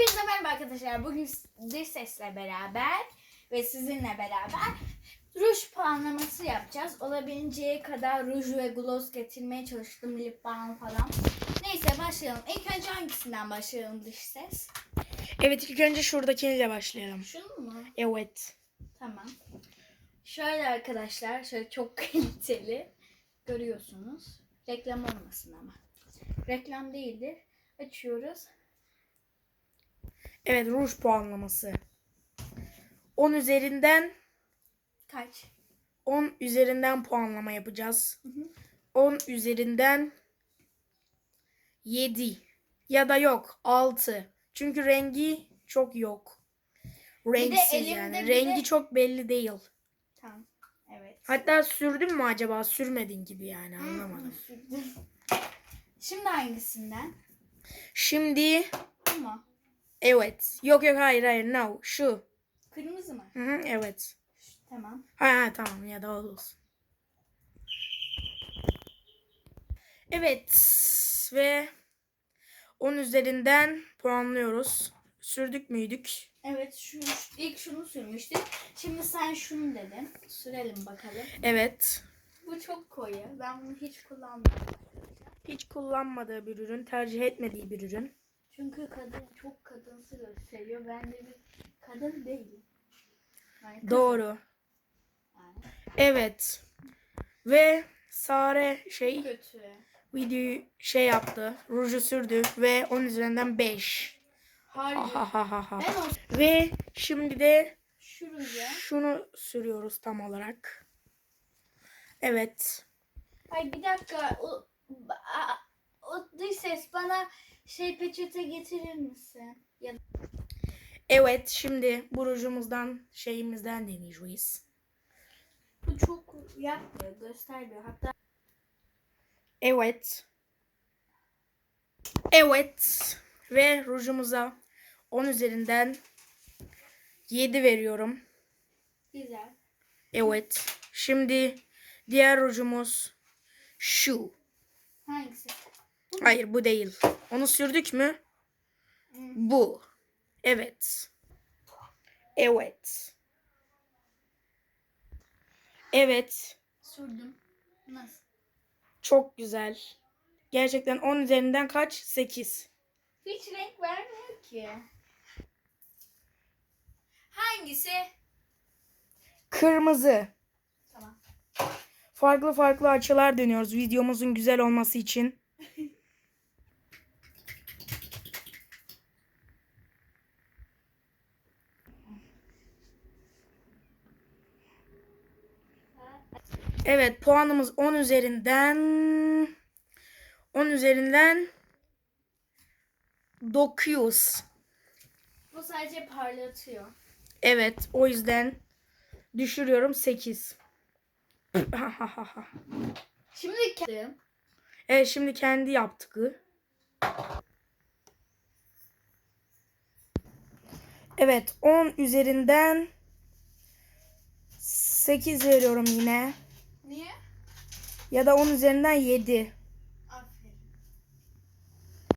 Hepinize merhaba arkadaşlar. Bugün dış sesle beraber ve sizinle beraber ruj puanlaması yapacağız. Olabileceği kadar ruj ve gloss getirmeye çalıştım. Lip balm falan. Neyse başlayalım. İlk önce hangisinden başlayalım dış ses? Evet ilk önce şuradakiyle başlayalım. Şunu mu? Evet. Tamam. Şöyle arkadaşlar. Şöyle çok kaliteli. Görüyorsunuz. Reklam olmasın ama. Reklam değildir. Açıyoruz. Evet ruj puanlaması. 10 üzerinden Kaç? 10 üzerinden puanlama yapacağız. Hı hı. 10 üzerinden 7 ya da yok 6. Çünkü rengi çok yok. Renksiz elimde yani. bir Rengi de- çok belli değil. Tamam. Evet. Hatta sürdün mü acaba? Sürmedin gibi yani anlamadım. Sürdüm. Şimdi hangisinden? Şimdi Bu mu? Evet. Yok yok hayır hayır no. Şu. Kırmızı mı? Hı hı, evet. Tamam. Ha, ha tamam ya da olsun. Evet ve 10 üzerinden puanlıyoruz. Sürdük müydük? Evet şu ilk şunu sürmüştük. Şimdi sen şunu dedin. Sürelim bakalım. Evet. Bu çok koyu. Ben bunu hiç kullanmadım. Hiç kullanmadığı bir ürün, tercih etmediği bir ürün. Çünkü kadın çok kadınsı gösteriyor. Ben de bir kadın değilim. Yani Doğru. Yani Evet. Ve Sare şey kötü. videoyu şey yaptı. Ruju sürdü ve 10 üzerinden 5. Hayır. O Ve şimdi de şuraya. şunu sürüyoruz tam olarak. Evet. Ay bir dakika. O, o dış ses bana şey peçete getirir misin? Evet şimdi bu rujumuzdan şeyimizden deneyeceğiz. bu çok yapmıyor, göstermiyor. Hatta Evet. Evet. Ve rujumuza 10 üzerinden 7 veriyorum. güzel. Evet. Şimdi diğer rujumuz şu. Hangisi? Hayır bu değil. Onu sürdük mü? Bu. Evet. Evet. Evet. Sürdüm. Nasıl? Çok güzel. Gerçekten 10 üzerinden kaç? 8. Hiç renk vermiyor ki. Hangisi? Kırmızı. Tamam. Farklı farklı açılar deniyoruz videomuzun güzel olması için. Evet puanımız 10 üzerinden 10 üzerinden 9. Bu sadece parlatıyor. Evet o yüzden düşürüyorum 8. Şimdi kendim. Evet şimdi kendi yaptığı. Evet 10 üzerinden 8 veriyorum yine. Niye? Ya da 10 üzerinden 7.